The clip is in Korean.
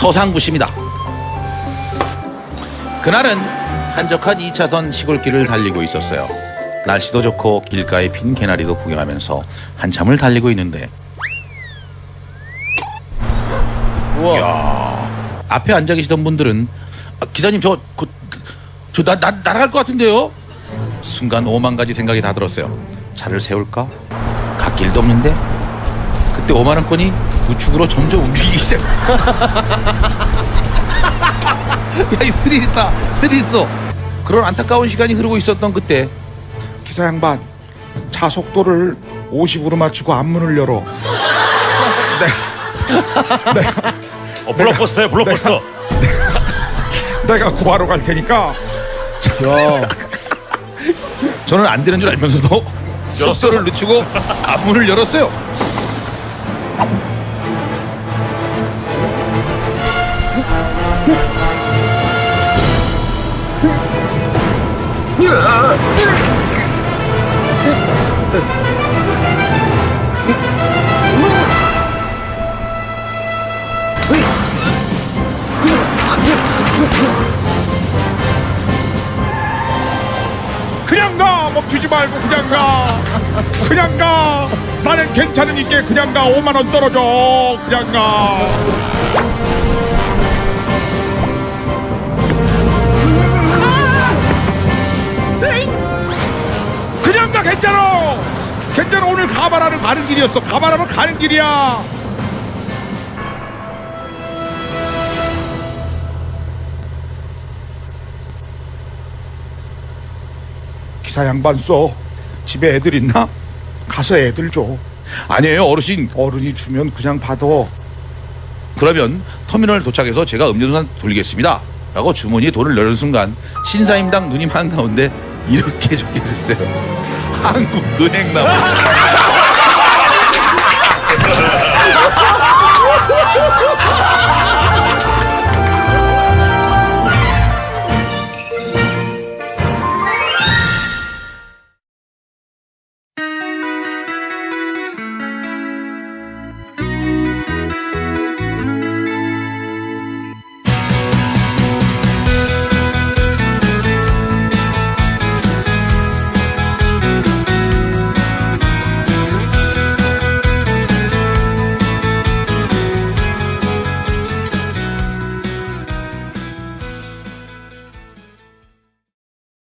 서상구십니다. 그날은 한적한 2차선 시골길을 달리고 있었어요. 날씨도 좋고 길가에 핀 개나리도 구경하면서 한참을 달리고 있는데 우와. 앞에 앉아 계시던 분들은 아, 기사님 저, 그, 저 나, 나, 날아갈 것 같은데요? 순간 오만 가지 생각이 다 들었어요. 차를 세울까? 갓길도 없는데? 그때 오만 원권이 우측으로 점점 움직이기 시작했어. 야, 이 스릴 있다. 스릴 있어. 그런 안타까운 시간이 흐르고 있었던 그때 기사 양반 차 속도를 50으로 맞추고 앞문을 열어 내가 어, 블록버스터야, 블록버스터. 내가 구하러 갈 테니까. 저는 안 되는 줄 알면서도 속도를 늦추고 앞문을 열었어요. 그냥 말고 그냥 가. 그냥 가. 나는 괜찮으니까 그냥 가. 5만 원 떨어져. 그냥 가. 그냥 가 괜찮아. 괜찮아. 오늘 가바라를 가는 길이었어. 가바라를 가는 길이야 기사 양반 써 집에 애들 있나? 가서 애들 줘 아니에요, 어르신. 어른이 주면 그냥 받아 그러면 터미널 도착해서 제가 음료수만 돌리겠습니다. 라고 주머니에 돈을 넣는 순간 신사임당 누님 한가운데 이렇게 적혀있었어요. 한국은행나무.